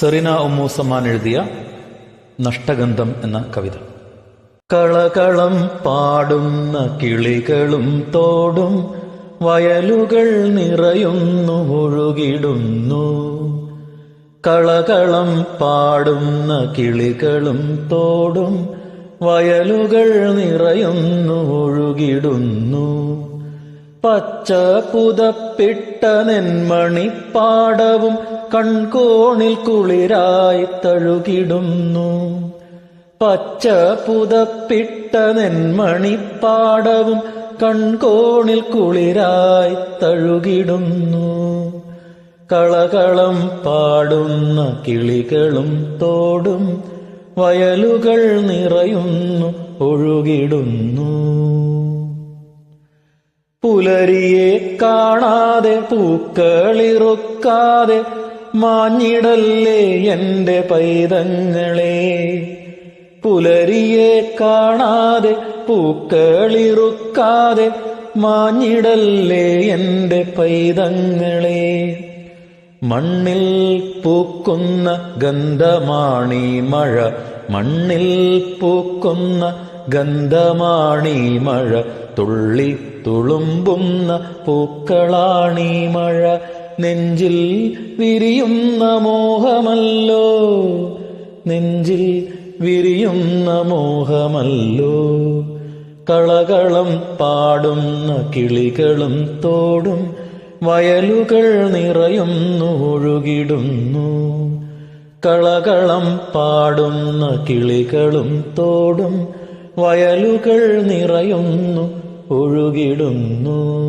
സെറിന ഉമ്മൂസമാൻ എഴുതിയ നഷ്ടഗന്ധം എന്ന കവിത. കളകളം പാടുന്ന കിളികളും തോടും വയലുകൾ നിറയുന്നു ഒഴുകിടുന്നു. കളകളം പാടുന്ന കിളികളും തോടും വയലുകൾ നിറയുന്നു ഒഴുകിടുന്നു. പച്ച പുതപ്പിട്ട നെന്മണിപ്പാടവും കൺകോണിൽ കുളിരായി തഴുകിടുന്നു. പച്ച പുതപ്പിട്ട നെന്മണിപ്പാടവും കൺകോണിൽ കുളിരായി തഴുകിടുന്നു. കളകളം പാടുന്ന കിളികളും തോടും വയലുകൾ നിറയുന്നു ഒഴുകിടുന്നു. പുലരിയെ കാണാതെ പൂക്കളിറുക്കാതെ മാഞ്ഞിടല്ലേ എന്റെ പൈതങ്ങളെ. പുലരിയെ കാണാതെ പൂക്കളിറുക്കാതെ മാഞ്ഞിടല്ലേ എന്റെ പൈതങ്ങളെ. മണ്ണിൽ പൂക്കുന്ന ഗന്ധമാണി മഴ. മണ്ണിൽ പൂക്കുന്ന ഗന്ധമാണി മഴ. തുള്ളി തുളുമ്പുന്ന പൂക്കളാണീ മഴ. നെഞ്ചിൽ വിരിയുന്ന മോഹമല്ലോ. നെഞ്ചിൽ വിരിയുന്ന മോഹമല്ലോ. കളകളം പാടുന്ന കിളികളും തോടും വയലുകൾ നിറയുന്നു ഒഴുകിടുന്നു. കളകളം പാടുന്ന കിളികളും തോടും വയലുകൾ നിറയുന്നു ഒഴുകിടുന്നു.